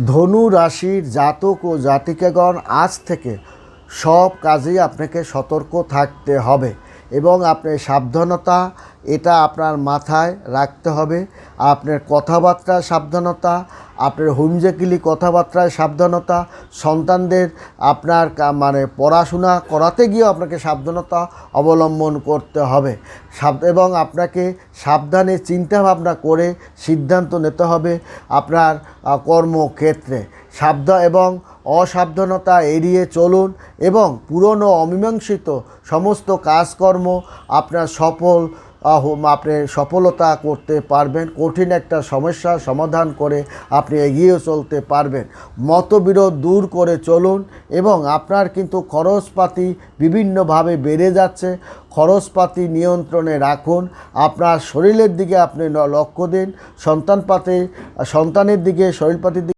ধনু রাশির জাতক ও জাতিকাগণ আজ থেকে সব কাজেই আপনাকে সতর্ক থাকতে হবে এবং আপনি সাবধানতা এটা আপনার মাথায় রাখতে হবে। আপনার কথাবার্তায় সাবধানতা, আপনার হুমজেকিলি কথাবার্তায় সাবধানতা, সন্তানদের আপনার মানে পড়াশোনা করাতে গিয়েও আপনাকে সাবধানতা অবলম্বন করতে হবে। এবং আপনাকে সাবধানে চিন্তাভাবনা করে সিদ্ধান্ত নিতে হবে আপনার কর্মক্ষেত্রে। সাবধান এবং অসাবধানতা এড়িয়ে চলুন, এবং পুরনো অমীমাংসিত সমস্ত কাজকর্ম আপনার সফল আপনি সফলতা করতে পারবেন, কঠিন একটা সমস্যার সমাধান করে আপনি এগিয়ে চলতে পারবেন। মতবিরোধ দূর করে চলুন এবং আপনার কিন্তু খরচপাতি বিভিন্নভাবে বেড়ে যাচ্ছে। খরচপাতি নিয়ন্ত্রণে রাখুন, আপনার শরীরের দিকে আপনি লক্ষ্য দিন, সন্তানপাতি, সন্তানের দিকে, শরীরপাতির দিকে